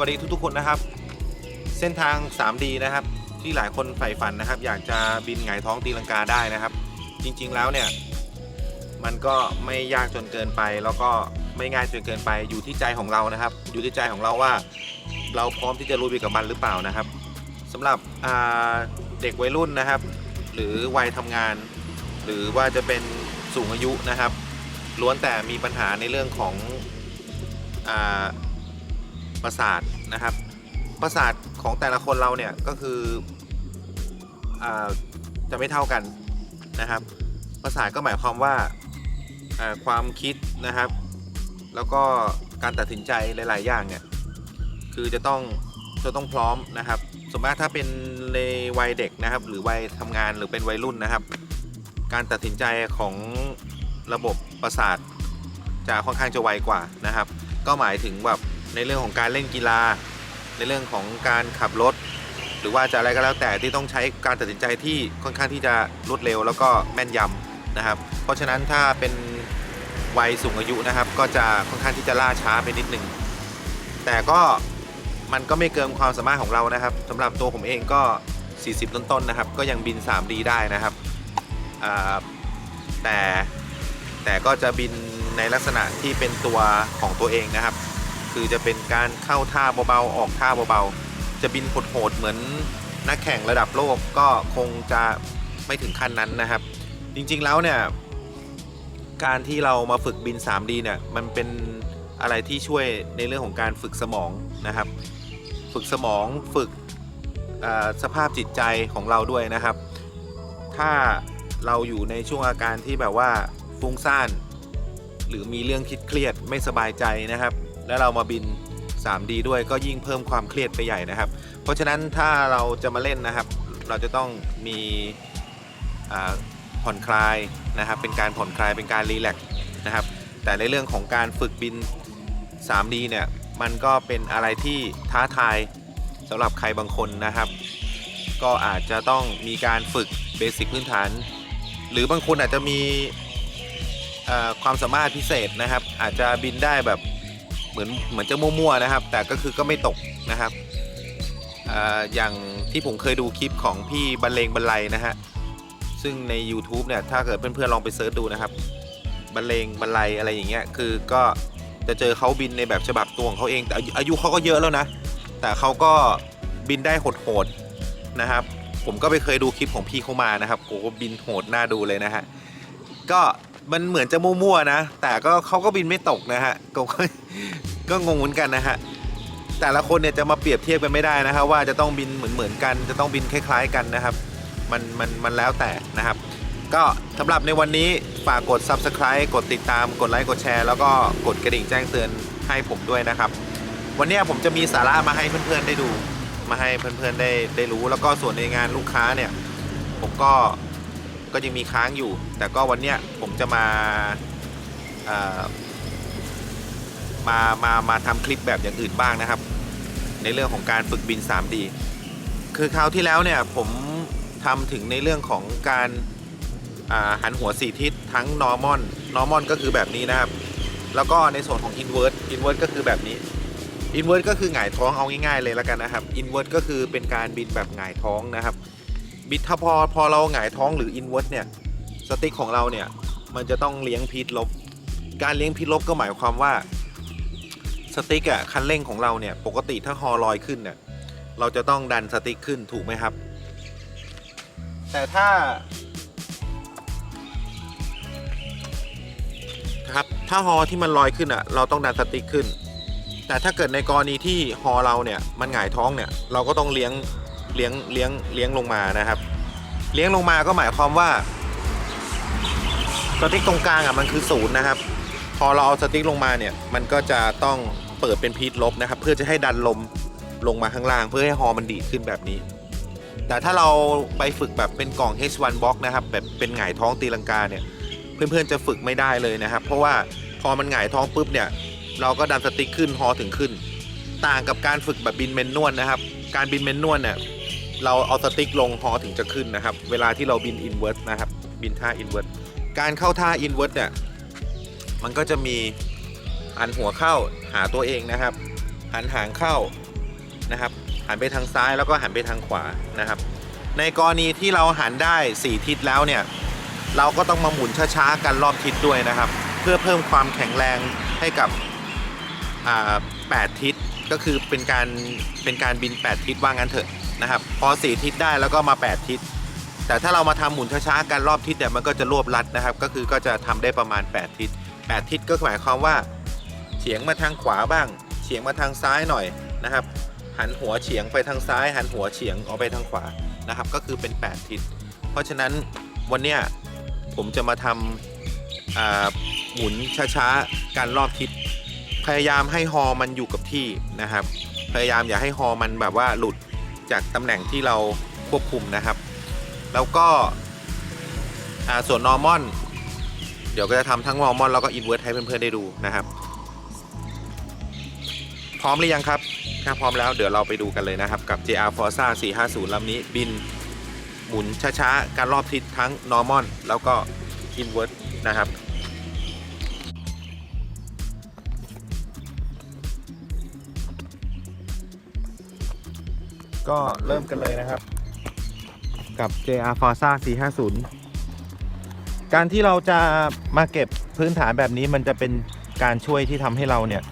วัสดีทุกๆคนนะครับ เส้นทาง 3D นะครับ ที่หลายคนใฝ่ฝันนะครับ อยากจะบินหงายท้องตีลังกาได้นะครับ จริง ๆแล้วเนี่ย มันก็ไม่ยากจนเกินไป แล้วก็ไม่ง่ายจนเกินไปอยู่ที่ใจของเรานะครับ อยู่ที่ใจของเราว่า เราพร้อมที่จะลุยไปกับมันหรือเปล่านะครับสำหรับเด็กวัยรุ่นนะครับ หรือวัยทำงาน หรือว่าจะเป็นสูงอายุนะครับล้วนแต่มีปัญหาในเรื่องของอประสาท นะครับ ประสาทของแต่ละคนเราเนี่ยก็คืออจะไม่เท่ากันนะครับ ประสาทก็หมายความว่าอ่าความคิดนะครับ แล้วก็การตัดสินใจหลาย ๆ อย่างเนี่ยคือจะต้องจะต้องพร้อมนะครับสมมติถ้าเป็นในวัยเด็กนะครับ หรือวัยทำงานหรือเป็นวัยรุ่นนะครับ การตัดสินใจของระบบประสาทจะค่อนข้างจะไวกว่านะครับ ก็หมายถึงแบบ ในเรื่องของการเล่นกีฬา ในเรื่องของการขับรถ หรือว่าจะอะไรก็แล้วแต่ที่ต้องใช้การตัดสินใจที่ค่อนข้างที่จะรวดเร็วแล้วก็แม่นยำนะครับ เพราะฉะนั้นถ้าเป็นวัยสูงอายุนะครับ ก็จะค่อนข้างที่จะล่าช้าไปนิดนึงแต่ก็มันก็ไม่เกินความสามารถของเรานะครับสำหรับตัวผมเองก็ 40 ต้นๆนะครับ ก็ยังบิน 3D ได้นะครับแต่แต่ก็จะบินในลักษณะที่เป็นตัวของตัวเองนะครับ คือจะเป็นการเข้าท่าเบาๆ ออกท่าเบาๆ จะบินโหดๆเหมือนนักแข่งระดับโลกก็คงจะไม่ถึงขั้นนั้นนะครับ จริงๆแล้วเนี่ย การที่เรามาฝึกบิน 3D เนี่ย มันเป็นอะไรที่ช่วยในเรื่องของการฝึกสมองนะครับ ฝึกสมองฝึกสภาพจิตใจของเราด้วยนะครับ ถ้าเราอยู่ในช่วงอาการที่แบบว่าฟุ้งซ่าน หรือมีเรื่องคิดเครียดไม่สบายใจนะครับ แล้วเรามาบิน 3D ด้วยก็ยิ่งเพิ่มความเครียดไปใหญ่นะครับ เพราะฉะนั้นถ้าเราจะมาเล่นนะครับ เราจะต้องมีผ่อนคลายนะครับ เป็นการผ่อนคลายเป็นการรีแลกซ์นะครับ แต่ในเรื่องของการฝึกบิน 3D เนี่ยมันก็เป็นอะไรที่ท้าทายสำหรับใครบางคนนะครับ ก็อาจจะต้องมีการฝึกเบสิกพื้นฐาน หรือบางคนอาจจะมีความสามารถพิเศษนะครับ อาจจะบินได้แบบ เหมือนเหมือนจะมั่วๆนะครับ แต่ก็คือก็ไม่ตกนะครับออย่างที่ผมเคยดูคลิปของพี่บรรเลงบรรลัยนะฮะซึ่งใน YouTube เนี่ยถ้าเกิดเพื่อนๆลองไปเซิร์ชดูนะครับบรรเลงบรรลัยอะไรอย่างเงี้ยคือก็จะเจอเขาบินในแบบฉบับตัวของเขาเองแต่อายุเขาก็เยอะแล้วนะ แต่เขาก็บินได้โหดๆนะครับ ผมก็ไปเคยดูคลิปของพี่เขามานะครับโอ้โหบินโหดน่าดูเลยนะฮะก็ มันเหมือนจะมั่วๆนะ แต่ก็เขาก็บินไม่ตกนะฮะก็ก็งงเหมือนกันนะฮะแต่ละคนเนี่ยจะมาเปรียบเทียบกันไม่ได้นะครับ ว่าจะต้องบินเหมือนเหมือนๆกัน จะต้องบินคล้าย ๆ กันนะครับ มันมันมันแล้วแต่นะครับ ก็สำหรับในวันนี้ฝากกด subscribe กดติดตามกดไลค์กดแชร์แล้วก็กดกระดิ่งแจ้งเตือนให้ผมด้วยนะครับ วันนี้ผมจะมีสาระมาให้เพื่อนๆได้ดู มาให้เพื่อนๆได้ได้รู้ แล้วก็ส่วนในงานลูกค้าเนี่ย ผมก็ ก็ยังมีค้างอยู่ แต่ก็วันเนี้ยผมจะมามามามาทำคลิปแบบอย่างอื่นบ้างนะครับ ในเรื่องของการฝึกบิน 3D คือคราวที่แล้วเนี่ยผมทำถึงในเรื่องของการาหันหัว4ทิศทั้ง normal normal ก็คือแบบนี้นะครับ แล้วก็ในส่วนของ invert invert ก็คือแบบนี้ invert ก็คือหงายท้องเอาง่ายๆเลยแล้วกันนะครับ invert ก็คือเป็นการบินแบบหงายท้องนะครับ บิดถ้าพอพอเราหงายท้องหรือ invert เนี่ยสติ๊กของเราเนี่ยมันจะต้องเลี้ยงพิษลบ การเลี้ยงพิษลบก็หมายความว่าสติ๊กอะคันเร่งของเราเนี่ยปกติถ้าฮอลอยขึ้นเนี่ยเราจะต้องดันสติ๊กขึ้นถูกไหมครับ แต่ถ้าครับถ้าฮอที่มันลอยขึ้นอะเราต้องดันสติ๊กขึ้น แต่ถ้าเกิดในกรณีที่ฮอเราเนี่ยมันหงายท้องเนี่ยเราก็ต้องเลี้ยง เลี้ยงเลี้ยงเลี้ยงลงมานะครับ เลี้ยงลงมาก็หมายความว่า สติ๊กตรงกลางอะมันคือศูนย์นะครับ พอเราเอาสติ๊กลงมาเนี่ยมันก็จะต้องเปิดเป็นพีทลบนะครับ เพื่อจะให้ดันลมลงมาข้างล่าง เพื่อให้ฮอมันดีดขึ้นแบบนี้ แต่ถ้าเราไปฝึกแบบเป็นกล่อง H1 box นะครับแบบเป็นหงายท้องตีลังกาเนี่ยเพื่อนๆจะฝึกไม่ได้เลยนะครับ เพราะว่าพอมันหงายท้องปุ๊บเนี่ย เราก็ดันสติ๊กขึ้นฮอถึงขึ้น ต่างกับการฝึกแบบบินเมนนวลนะครับ การบินเมนนวลเนี่ย เราเอาสติ๊กลงฮอถึงจะขึ้นนะครับ เวลาที่เราบินอินเว r ร์สนะครับ บินท่าอินเว r ร์สการเข้าท่าอินเว r ร์สเนี่ยมันก็จะมีหันหัวเข้าหาตัวเองนะครับ หันหางเข้านะครับ หันไปทางซ้ายแล้วก็หันไปทางขวานะครับ ในกรณีที่เราหันได้ 4 ทิศแล้วเนี่ยเราก็ต้องมาหมุนช้าๆกันรอบทิศด้วยนะครับ เพื่อเพิ่มความแข็งแรงให้กับอ่า8ทิศก็คือเป็นการเป็นการบิน 8 ทิศว่างั้นเถอะ นะครับ พอ 4 ทิศได้แล้วก็มา 8 ทิศ แต่ถ้าเรามาทำหมุนช้าๆกันรอบทิศเนี่ยมันก็จะรวบรัดนะครับ ก็คือก็จะทำได้ประมาณ 8 ทิศ 8 ทิศก็หมายความว่าเฉียงมาทางขวาบ้าง เฉียงมาทางซ้ายหน่อยนะครับ หันหัวเฉียงไปทางซ้าย หันหัวเฉียงออกไปทางขวานะครับ ก็คือเป็น 8 ทิศ เพราะฉะนั้นวันเนี้ยผมจะมาทำอ่าหมุนช้าๆการรอบทิศพยายามให้ฮอมันอยู่กับที่นะครับ พยายามอย่าให้ฮอมันแบบว่าหลุด จากตำแหน่งที่เราควบคุมนะครับ แล้วก็ส่วนนอร์มอนเดี๋ยวก็จะทำทั้งนอร์มอนแล้วก็อินเวอร์สให้เพื่อนๆได้ดูนะครับ พร้อมหรือยังครับ ถ้าพร้อมแล้วเดี๋ยวเราไปดูกันเลยนะครับกับ JR Forza 450ลำนี้บินหมุนช้าๆ การรอบทิศทั้ง normal แล้วก็ inward นะครับ ก็เริ่มกันเลยนะครับ กับ JR Forza 450 การที่เราจะมาเก็บพื้นฐานแบบนี้มันจะเป็นการช่วยที่ทำให้เราเนี่ย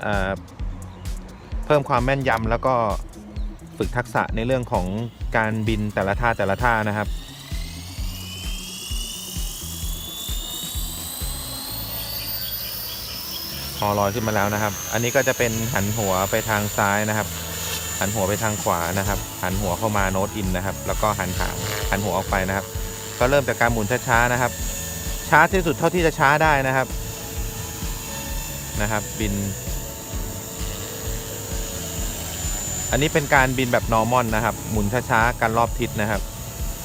เเพิ่มความแม่นยำแล้วก็ฝึกทักษะในเรื่องของการบินแต่ละท่าแต่ละท่านะครับพอลอยขึ้นมาแล้วนะครับ อันนี้ก็จะเป็นหันหัวไปทางซ้ายนะครับ หันหัวไปทางขวานะครับ หันหัวเข้ามาโน้ตอินนะครับ แล้วก็หันหางหันหัวออกไปนะครับ ก็เริ่มจากการหมุนช้าๆนะครับ ช้าที่สุดเท่าที่จะช้าได้นะครับนะครับ บิน อันนี้เป็นการบินแบบ normal นะครับ หมุนช้าๆกันรอบทิศนะครับ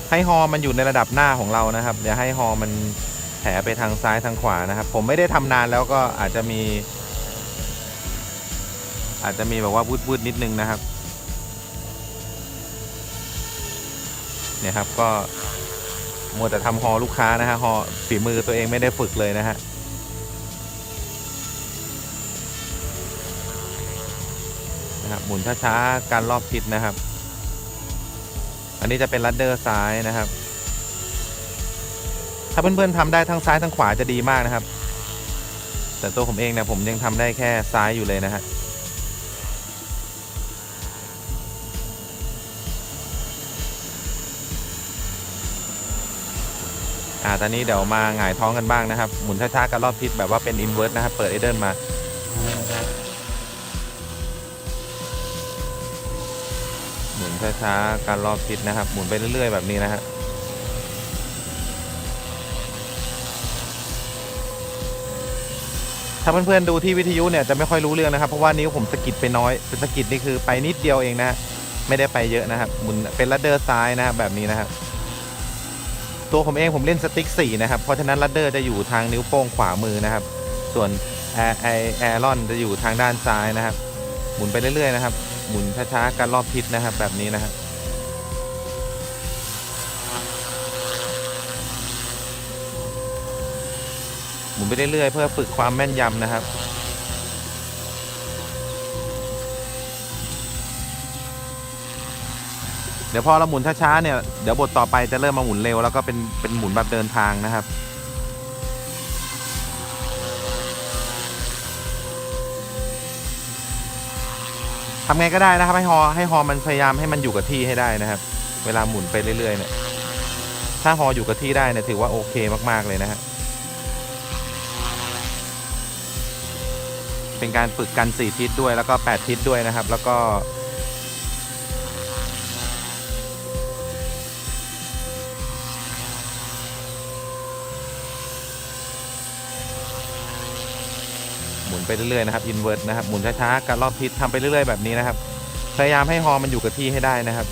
ให้ฮอมันอยู่ในระดับหน้าของเรานะครับอย่าให้ฮอมันแถไปทางซ้ายทางขวานะครับ ผมไม่ได้ทำนานแล้วก็อาจจะมี อาจจะมีแบบว่าวุดๆนิดนึงนะครับ นี่ยครับ ก็มัวแต่ทำฮอลูกค้านะฮะฮอฝีมือตัวเองไม่ได้ฝึกเลยนะฮะนะครับหมุนช้าๆการรอบทิศนะครับ อันนี้จะเป็นลัดเดอร์ซ้ายนะครับ ถ้าเพื่อนๆทำได้ทั้งซ้ายทั้งขวาจะดีมากนะครับ แต่ตัวผมเองเนี่ยผมยังทำได้แค่ซ้ายอยู่เลยนะฮะ อ่าตอนนี้เดี๋ยวมาหงายท้องกันบ้างนะครับ หมุนช้าๆกันรอบทิศแบบว่าเป็นอินเวอร์สนะครับ เปิดไอเดิลมาหมุนช้าๆการรอบทิศนะครับ หมุนไปเรื่อย ๆ แบบนี้นะฮะถ้าเพื่อนๆดูที่วิทยุเนี่ยจะไม่ค่อยรู้เรื่องนะครับ เพราะว่านิ้วผมสะกิดไปน้อยเป็นสะกิดนี่คือไปนิดเดียวเองนะฮะไม่ได้ไปเยอะนะครับหมุนเป็นลัดเดอร์ซ้ายนะครับแบบนี้นะครับ ตัวผมเองผมเล่นสติ๊ก4นะครับ เพราะฉะนั้นลัดเดอร์จะอยู่ทางนิ้วโป้งขวามือนะครับ ส่วนแอร์ไอแอรอนจะอยู่ทางด้านซ้ายนะครับ หมุนไปเรื่อยๆนะครับ หมุนช้าๆการรอบทิศนะครับ แบบนี้นะครับหมุนไปเรื่อยๆเพื่อฝึกความแม่นยำนะครับ ดี๋ยวพอเราหมุนช้าๆเนี่ยเดี๋ยวบทต่อไปจะเริ่มมาหมุนเร็วแล้วก็เป็นเป็นหมุนแบบเดินทางนะครับ ทำไงก็ได้นะครับให้ฮอให้ฮอมันพยายามให้มันอยู่กับที่ให้ได้นะครับ เวลาหมุนไปเรื่อยๆเนี่ยถ้าฮออยู่กับที่ได้เนี่ยถือว่าโอเคมากๆเลยนะฮะเป็นการฝึกกัน 4 ทิศด้วยแล้วก็ 8 ทิศด้วยนะครับ แล้วก็ ไปเรื่อยๆนะครับอินเวอร์สนะครับหมุนช้าๆการรอบทิศทำไปเรื่อยๆแบบนี้นะครับพยายามให้ฮอมันอยู่กับที่ให้ได้นะครับ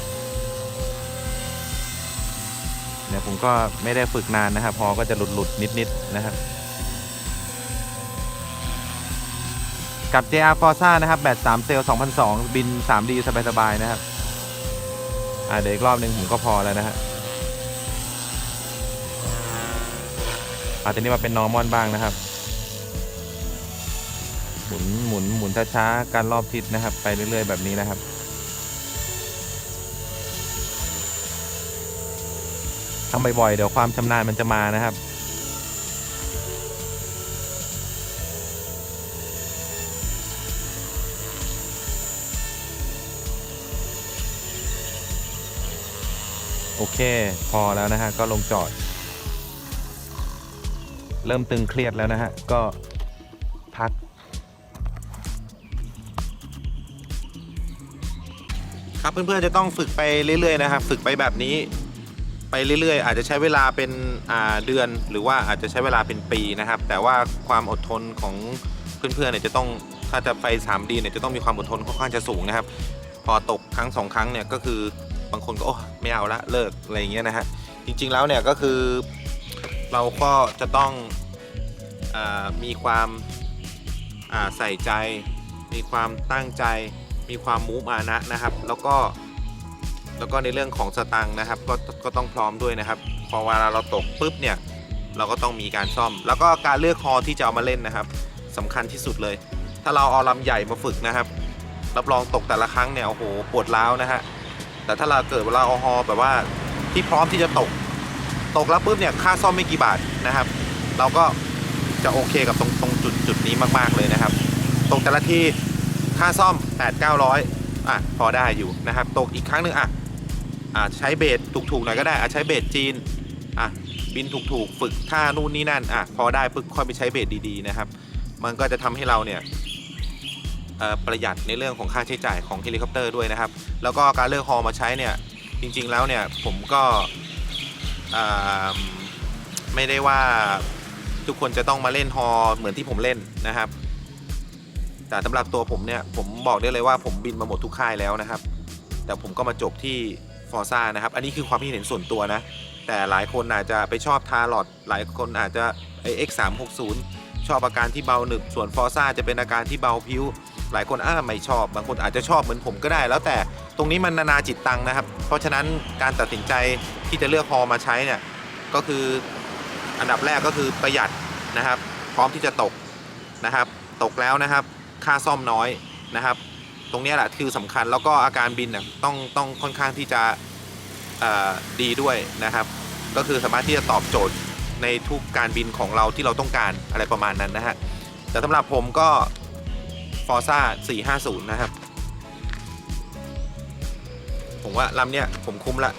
เนี่ยผมก็ไม่ได้ฝึกนานนะครับฮอก็จะหลุดๆนิดๆนะครับ กับ JR Forza นะครับแบต3เซลล์2002 บิน 3D สบายๆนะครับอ่าเดี๋ยวอีกรอบหนึ่งผมก็พอแล้วนะฮะอาทีนี้มาเป็น normal บ้างนะครับ มุนหมุนหมุนช้าๆการรอบทิศนะครับ ไปเรื่อยๆแบบนี้นะครับทำบ่อยๆเดี๋ยวความชำนาญมันจะมานะครับโอเค พอแล้วนะฮะ ก็ลงจอด เริ่มตึงเครียดแล้วนะฮะ ก็ ครับเพื่อนๆจะต้องฝึกไปเรื่อยๆนะครับ ฝึกไปแบบนี้ ไปเรื่อยๆ อาจจะใช้เวลาเป็นเดือน หรือว่าอาจจะใช้เวลาเป็นปีนะครับ แต่ว่าความอดทนของเพื่อนๆเนี่ยจะต้องถ้าจะไป 3D เนี่ยจะต้องมีความอดทนค่อนข้างจะสูงนะครับ พอตกครั้งสองครั้งเนี่ยก็คือบางคนก็โอ้ไม่เอาละเลิกอะไรอย่างเงี้ยนะฮะจริง ๆแล้วเนี่ยก็คือเราก็จะต้องอมีความใส่ใจ มีความตั้งใจ มีความมูฟอานะนะครับ แล้วก็แล้วก็ในเรื่องของสตังค์นะครับก็ก็ต้องพร้อมด้วยนะครับ พอเวลาเราตกปุ๊บเนี่ยเราก็ต้องมีการซ่อม แล้วก็การเลือกฮอที่จะเอามาเล่นนะครับสำคัญที่สุดเลย ถ้าเราเอาลำใหญ่มาฝึกนะครับ รับรองตกแต่ละครั้งเนี่ยโอ้โหปวดร้าวนะฮะแต่ถ้าเราเกิดเวลาเอาฮอแบบว่าที่พร้อมที่จะตก ตกแล้วปุ๊บเนี่ยค่าซ่อมไม่กี่บาทนะครับ เราก็จะโอเคกับตรงตรงจุดจุดนี้มาก ๆเลยนะครับ ตกแต่ละที ค่าซ่อม 8 9 0 0อะพอได้อยู่นะครับ ตกอีกครั้งหนึ่งอะอ่าใช้เบสถูกๆหน่อยก็ได้อะใช้เบสจีนอะบินถูกๆ ฝึกท่านู่นนี่นั่นอะพอได้ปึ๊บค่อยไปใช้เบสดีๆนะครับ มันก็จะทำให้เราเนี่ยเอ่อประหยัดในเรื่องของค่าใช้จ่ายของเฮลิคอปเตอร์ด้วยนะครับ แล้วก็การเลือกฮอมาใช้เนี่ยจริงๆแล้วเนี่ยผมก็อ่าไม่ได้ว่าทุกคนจะต้องมาเล่นฮอเหมือนที่ผมเล่นนะครับ แต่สำหรับตัวผมเนี่ยผมบอกได้เลยว่าผมบินมาหมดทุกค่ายแล้วนะครับ แต่ผมก็มาจบที่ฟอร์ซ่านะครับ อันนี้คือความคิดเห็นส่วนตัวนะ แต่หลายคนอาจจะไปชอบทาร์ลอดหลายคนอาจจะไอ X360 ชอบอาการที่เบาหนึบส่วนฟอร์ซ่าจะเป็นอาการที่เบาพิ้วหลายคนอ้าไม่ชอบ บางคนอาจจะชอบเหมือนผมก็ได้ แล้วแต่ตรงนี้มันนานาจิตตังนะครับ เพราะฉะนั้นการตัดสินใจที่จะเลือกฮอมาใช้เนี่ยก็คืออันดับแรกก็คือประหยัดนะครับ พร้อมที่จะตกนะครับ ตกแล้วนะครับ ค่าซ่อมน้อยนะครับ ตรงนี้แหละคือสำคัญแล้วก็อาการบินน่ะต้องต้องค่อนข้างที่จะดีด้วยนะครับ ก็คือสามารถที่จะตอบโจทย์ในทุกการบินของเราที่เราต้องการอะไรประมาณนั้นนะฮะแต่สำหรับผมก็ Forza 450 นะครับ ผมว่าลำเนี้ยผมคุ้มละ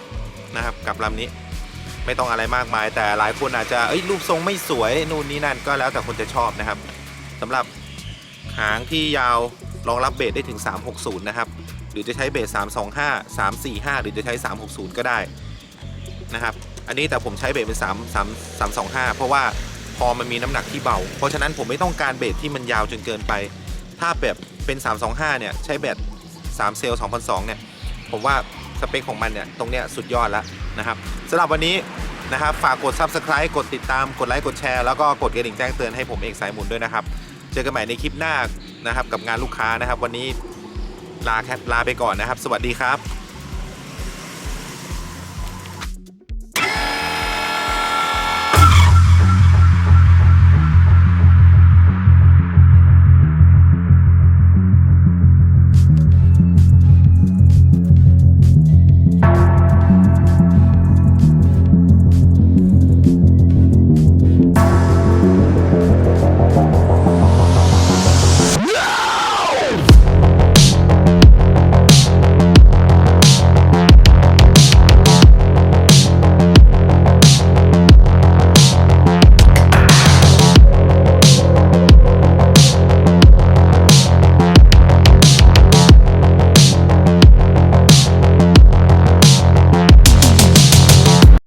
นะครับกับลำนี้ไม่ต้องอะไรมากมาย แต่หลายคนอาจจะเอ้ยรูปทรงไม่สวยนู่นนี่นั่นก็แล้วแต่คนจะชอบนะครับสำหรับ หางที่ยาวรองรับเบสได้ถึง 360 นะครับ หรือจะใช้เบส 325 345 หรือจะใช้ 360 ก็ได้นะครับ อันนี้แต่ผมใช้เบสเป็น 3 3 325 เพราะว่าพอมันมีน้ำหนักที่เบา เพราะฉะนั้นผมไม่ต้องการเบสที่มันยาวจนเกินไป ถ้าแบบเป็น 325 เนี่ย ใช้แบต3เซลล์2002 เนี่ย ผมว่าสเปคของมันเนี่ยตรงเนี้ยสุดยอดแล้วนะครับสำหรับวันนี้นะครับฝากกด Subscribe กดติดตามกดไลค์กดแชร์แล้วก็กดกระดิ่งแจ้งเตือนให้ผมเอกสายหมุนด้วยนะครับ เจอกันใหม่ในคลิปหน้านะครับกับงานลูกค้านะครับ วันนี้ลาแคลาไปก่อนนะครับ สวัสดีครับ